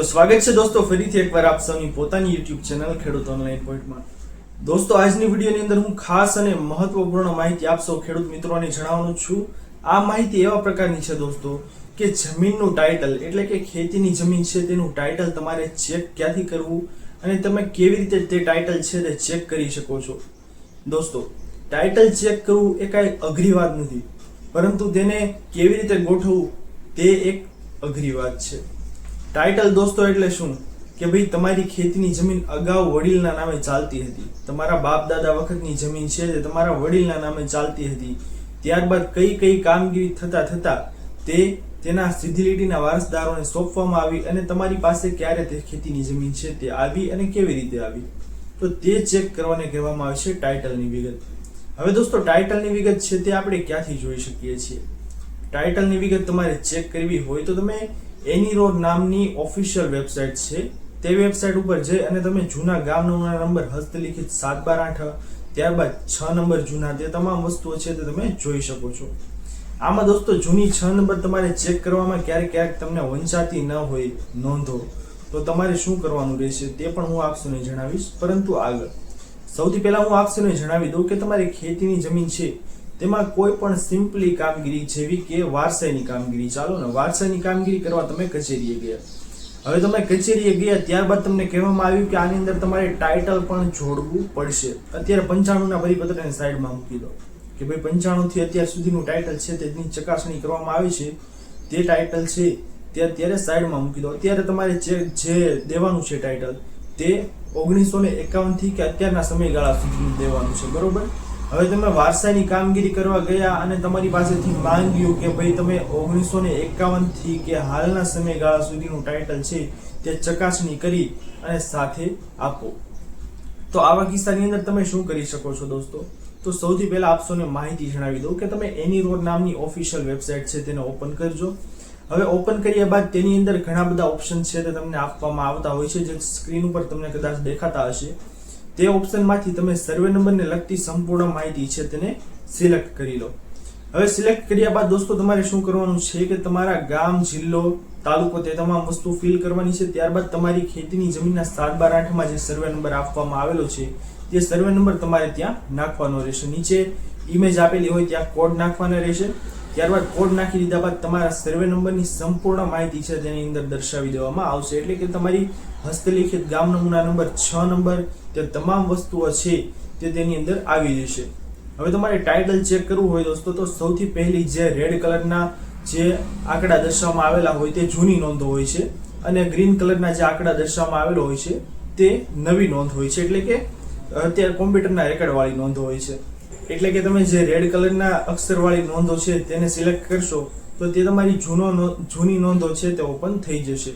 તો સ્વાગત છે દોસ્તો, ફરીથી એકવાર આપ સૌની પોતાની યુટ્યુબ ચેનલ ખેડૂત ઓનલાઈન પોઈન્ટમાં દોસ્તો, આજની વિડીયોની અંદર હું ખાસ અને મહત્વપૂર્ણ માહિતી આપ સૌ ખેડૂત મિત્રોને જણાવવાનું છું. આ માહિતી એવા પ્રકારની છે દોસ્તો કે જમીનનું ટાઇટલ એટલે કે ખેતીની જમીન છે, તેનું ટાઇટલ તમારે ચેક ક્યાંથી કરવું અને તમે કેવી રીતે તે ટાઇટલ છે તે ચેક કરી શકો છો. દોસ્તો ટાઇટલ ચેક કરવું એ કાંઈ અઘરી વાત નથી, પરંતુ તેને કેવી રીતે ગોઠવવું તે એક અઘરી વાત છે. ટાઇટલ દોસ્તો એટલે શું? કે ભાઈ તમારી ખેતીની જમીન અગાઉ વડીલના નામે ચાલતી હતી. તમારા બાપ દાદા વખતની જમીન છે તે તમારા વડીલના નામે ચાલતી હતી. ત્યારબાદ કઈ કઈ કામગીરી થતા થતા તે તેના સીધી લીટીના વારસદારોને સોંપવામાં આવી અને તમારી પાસે ક્યારે તે ખેતીની જમીન છે તે આવી અને કેવી રીતે આવી? તો તે ચેક કરવાને કહેવામાં આવે છે ટાઇટલની વિગત. હવે દોસ્તો ટાઇટલની વિગત છે તે આપણે ક્યાંથી જોઈ શકીએ છીએ? ટાઇટલની વિગત તમારે ચેક કરવી હોય તો તમે એની રોડ નામની ઓફિશિયલ વેબસાઇટ છે. તે વેબસાઇટ ઉપર જઈ અને તમે જૂના ગામના નંબર હસ્તલિખિત સાત બાર આઠ ત્યારબાદ છ નંબર જૂના તે તમામ વસ્તુઓ છે તે તમે જોઈ શકો છો. આમાં દોસ્તો જૂની છ નંબર તમારે ચેક કરવામાં ક્યારેક ક્યારેક તમને વંચાતી ન હોય નોંધો. તો તમારે શું કરવાનું રહેશે તે પણ હું આપસોને જણાવીશ. પરંતુ આગળ. સૌથી પહેલાં હું આપસોને જણાવી દઉં કે તમારી ખેતીની જમીન છે તેમાં કોઈ પણ સિમ્પલી કામગીરી જેવી કે વારસાઈની કામગીરી. ચાલો ને, વારસાઈની કામગીરી કરવા તમે કચેરીએ ગયા. હવે તમે કચેરીએ ગયા ત્યારબાદ તમને કહેવામાં આવ્યું કે આની અંદર તમારે ટાઇટલ પણ જોડવું પડશે. અત્યારે પંચાણુંના પરિપત્રને સાઈડમાં મૂકી દો. કે ભાઈ પંચાણુંથી અત્યાર સુધીનું ટાઇટલ છે તેની ચકાસણી કરવામાં આવી છે. તે ટાઇટલ છે તે અત્યારે સાઈડમાં મૂકી દો. અત્યારે તમારે જે જે દેવાનું છે ટાઇટલ તે ઓગણીસો ને એકાવનથી કે અત્યારના સમયગાળા સુધીનું દેવાનું છે. બરોબર? હવે તમે વારસાની કામગીરી કરવા ગયા અને તમારી પાસેથી માંગ્યું કે ભાઈ તમે ઓગણીસો ને એકાવનથી કે હાલના સમયગાળા સુધીનું ટાઇટલ છે તે ચકાસણી કરી અને સાથે આપો. તો આવા કિસ્સાની અંદર તમે શું કરી શકો છો દોસ્તો? તો સૌથી પહેલા આપશોને માહિતી જણાવી દઉં કે તમે એની રોડ નામની ઓફિશિયલ વેબસાઇટ છે તેને ઓપન કરજો. હવે ઓપન કર્યા બાદ તેની અંદર ઘણા બધા ઓપ્શન છે તે તમને આપવામાં આવતા હોય છે જે સ્ક્રીન ઉપર તમને કદાચ દેખાતા હશે. તે ઓપ્શનમાંથી તમે સર્વે નંબરને લગતી સંપૂર્ણ માહિતી છે તેને સિલેક્ટ કરી લો. હવે સિલેક્ટ કર્યા બાદ દોસ્તો તમારે શું કરવાનું છે કે તમારા ગામ, જિલ્લો, તાલુકો તે તમામ વસ્તુ ફિલ કરવાની છે. ત્યારબાદ તમારી ખેતીની જમીનના સાત બાર આઠમાં જે સર્વે નંબર આપવામાં આવેલો છે, તે સર્વે નંબર તમારે ત્યાં નાખવાનો રહેશે. નીચે ઇમેજ આપેલી હોય ત્યાં કોડ નાખવાના રહેશે. ત્યારબાદ કોડ નાખી દીધા બાદ તમારા સર્વે નંબરની સંપૂર્ણ માહિતી છે તેની અંદર દર્શાવી દેવામાં આવશે. એટલે કે તમારી હસ્તલિખિત ગામ નમૂના નંબર છ નંબર તે તમામ વસ્તુઓ છે તે તેની અંદર આવી જશે. હવે તમારે ટાઇટલ ચેક કરવું હોય દોસ્તો, તો સૌથી પહેલી જે રેડ કલરના જે આંકડા દર્શાવવામાં આવેલા હોય તે જૂની નોંધો હોય છે અને ગ્રીન કલરના જે આંકડા દર્શાવવામાં આવેલો હોય છે તે નવી નોંધ હોય છે. એટલે કે અત્યારે કોમ્પ્યુટરના રેકર્ડવાળી નોંધો હોય છે. એટલે કે તમે જે રેડ કલરના અક્ષરવાળી નોંધો છે તેને સિલેક્ટ કરશો, તો તે તમારી જૂનો જૂની નોંધો છે તે ઓપન થઈ જશે.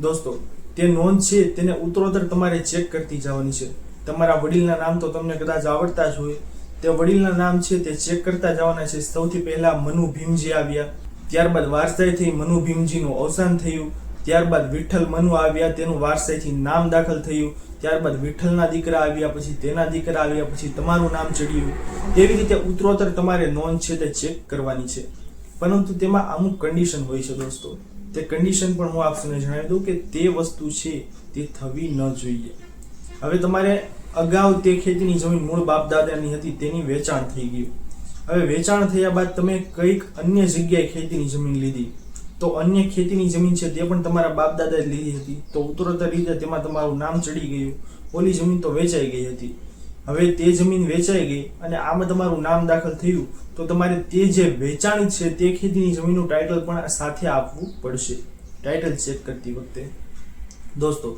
દોસ્તો, તે નોંધ છે તેને ઉત્તરોત્તર તમારે ચેક કરતી જવાની છે. તમારા વડીલના નામ તો તમને કદાચ આવડતા જ હોય. તે વડીલના નામ છે તે ચેક કરતા જવાના છે. સૌથી પહેલા મનુ ભીમજી આવ્યા. ત્યારબાદ વારસાઈથી મનુ ભીમજીનું અવસાન થયું. ત્યારબાદ વિઠ્ઠલ મનુ આવ્યા, તેનું વારસાઈથી નામ દાખલ થયું. ત્યારબાદ વિઠ્ઠલના દીકરા આવ્યા, પછી તેના દીકરા આવ્યા, પછી તમારું નામ ચડ્યું. તેવી રીતે ઉત્તરોત્તર તમારે નોંધ છે તે ચેક કરવાની છે. પરંતુ તેમાં અમુક કન્ડિશન હોય છે દોસ્તો. તે કન્ડિશન પણ હું આપને જણાવી દઉં કે તે વસ્તુ છે તે થવી ન જોઈએ. હવે તમારે અગાઉ તે ખેતીની જમીન મૂળ બાપ દાદાની હતી, તેની વેચાણ થઈ ગયું. હવે વેચાણ થયા બાદ તમે કંઈક અન્ય જગ્યાએ ખેતીની જમીન લીધી. તો અન્ય ખેતીની જમીન છે તે પણ તમારા બાપ દાદાએ લીધી હતી. તો ઉત્તરોત્તર રીતે તેમાં તમારું નામ ચડી ગયું. ઓલી જમીન તો વેચાઈ ગઈ હતી. હવે તે જમીન વેચાઈ ગઈ અને આમાં તમારું નામ દાખલ થયું, તો તમારે તે જે વેચાણ છે તે ખેતીની જમીનનું ટાઇટલ પણ સાથે આપવું પડશે. ટાઇટલ ચેક કરતી વખતે. દોસ્તો,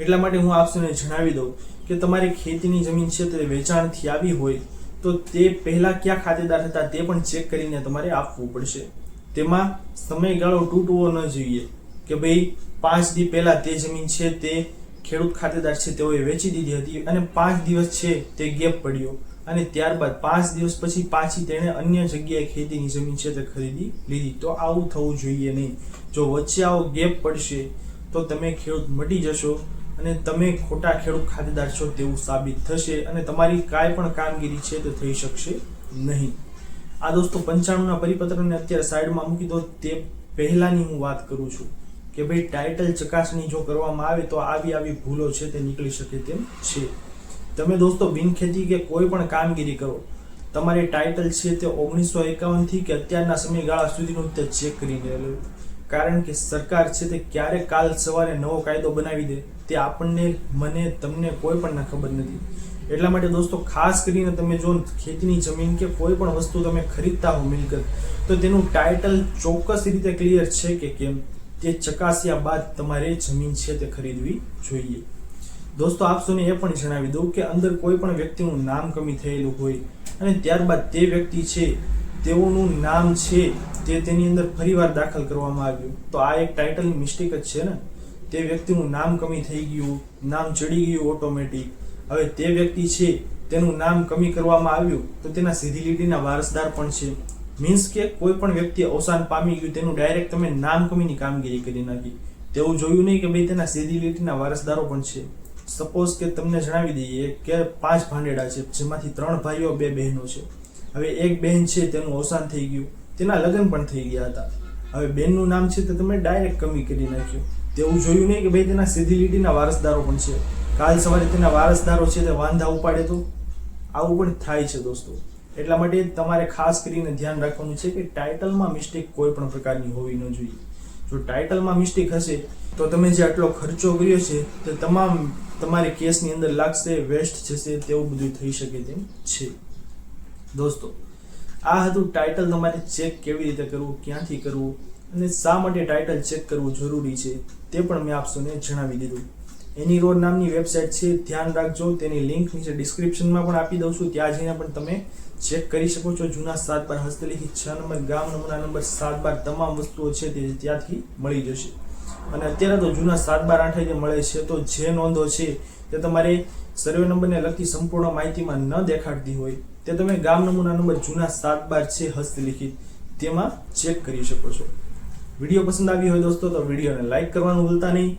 એટલા માટે હું આપને જણાવી દઉં કે તમારી ખેતીની જમીન છે તે વેચાણથી આવી હોય, તો તે પહેલાં ક્યાં ખાતેદાર હતા તે પણ ચેક કરીને તમારે આપવું પડશે. તેમાં સમયગાળો તૂટવો ન જોઈએ કે ભાઈ પાંચ દી પહેલા તે જમીન છે તે ખેડૂત ખાતેદાર છે તેઓએ વેચી દીધી હતી અને પાંચ દિવસ છે તે ગેપ પડ્યો અને ત્યારબાદ પાંચ દિવસ પછી પાછી તેણે અન્ય જગ્યાએ ખેતીની જમીન છે તે ખરીદી લીધી. તો આવું થવું જોઈએ નહીં. જો વચ્ચે આવો ગેપ પડશે તો તમે ખેડૂત મટી જશો અને તમે ખોટા ખેડૂત ખાતેદાર છો તેવું સાબિત થશે અને તમારી કાંઈ પણ કામગીરી છે તે થઈ શકશે નહીં. આ દોસ્તો પંચાણુંના પરિપત્રને અત્યારે સાઈડમાં મૂકી દો. તે પહેલાંની હું વાત કરું છું કે ભાઈ ટાઇટલ ચકાસણી જો કરવામાં આવે તો આવી આવી ભૂલો છે તે નીકળી શકે તેમ છે. તમે દોસ્તો બિનખેતી કે કોઈ પણ કામગીરી કરો, તમારી ટાઇટલ છે તે ઓગણીસો એકાવનથી કે અત્યારના સમયગાળા સુધીનું તે ચેક કરીને લેવું કારણ કે સરકાર છે તે ક્યારે કાલ સવારે નવો કાયદો બનાવી દે તે આપણને, મને, તમને કોઈ પણ ખબર નથી. એટલા માટે દોસ્તો, ખાસ કરીને તમે જો ખેતીની જમીન કે કોઈ પણ વસ્તુ તમે ખરીદતા હો મિલકત, તો તેનું ટાઇટલ ચોક્કસ રીતે ક્લિયર છે કે કેમ? તે ચકાસ્યા બાદ તમારે જમીન છે તે ખરીદવી જોઈએ. દોસ્તો, આપ એ પણ જણાવી દઉં કે અંદર કોઈ પણ વ્યક્તિનું નામ કમી થયેલું હોય અને ત્યારબાદ તે વ્યક્તિ છે, તેઓનું નામ છે તે તેની અંદર ફરીવાર દાખલ કરવામાં આવ્યું. તો આ એક ટાઇટલની મિસ્ટેક જ છે ને? તે વ્યક્તિનું નામ કમી થઈ ગયું, નામ ચડી ગયું ઓટોમેટિક હવે તે વ્યક્તિ છે, તેનું નામ કમી કરવામાં આવ્યું, તો તેના સીધી લીટીના વારસદાર પણ છે. મીન્સ કે કોઈ પણ વ્યક્તિ અવસાન પામી ગયું, તેનું ડાયરેક્ટ તમે નામ કમીની કામગીરી કરી નાખી. તેવું જોયું નહીં કે ભાઈ તેના સીધી લીટીના વારસદારો પણ છે. સપોઝ કે તમને જણાવી દઈએ કે પાંચ ભાંડેડા છે, જેમાંથી ત્રણ ભાઈઓ, બે બહેનો છે. હવે એક બહેન છે, તેનું અવસાન થઈ ગયું. તેના લગ્ન પણ થઈ ગયા હતા. હવે બહેનનું નામ છે, તે તમે ડાયરેક્ટ કમી કરી નાખ્યું. તેવું જોયું નહીં કે ભાઈ તેના સીધી લીટીના વારસદારો પણ છે. કાલ સવારે તેના વારસદારો છે તે વાંધા ઉપાડે તો આવું પણ થાય છે દોસ્તો. એટલા માટે તમારે ખાસ કરીને ધ્યાન રાખવાનું છે કે ટાઇટલમાં મિસ્ટેક કોઈ પણ પ્રકારની હોવી ન જોઈએ. જો ટાઇટલમાં મિસ્ટેક હશે, તો તમે જે આટલો ખર્ચો કર્યો છે, તે તમામ તમારી કેસની અંદર લાગશે, વેસ્ટ જશે, તેવું બધું થઈ શકે તેમ છે. દોસ્તો, આ હતું ટાઇટલ તમારે ચેક કેવી રીતે કરવું, ક્યાંથી કરવું, અને શા માટે ટાઇટલ ચેક કરવું જરૂરી છે, તે પણ મેં આપસોને જણાવી દીધું. એની રોડ નામની વેબસાઇટ છે, ધ્યાન રાખજો. તેની લિંક નીચે ડિસ્ક્રિપ્શનમાં પણ આપી દઉં છું. ત્યાં જઈને પણ તમે ચેક કરી શકો છો. જૂના સાત બાર હસ્તલિખિત છ નંબર ગામ, નમૂના નંબર સાત બાર, તમામ વસ્તુઓ છે તે ત્યાંથી મળી જશે. અને અત્યારે તો જૂના સાત બાર આઠે જે મળે છે, તો જે નોંધો છે, તે તમારે સર્વે નંબરને લગતી સંપૂર્ણ માહિતીમાં ન દેખાડતી હોય, તે તમે ગામ, નમૂના નંબર જૂના સાત બાર છે, હસ્તલિખિત, તેમાં ચેક કરી શકો છો. વીડિયો પસંદ આવ્યો હોય દોસ્તો, તો વિડીયોને લાઇક કરવાનું ભૂલતા નહીં.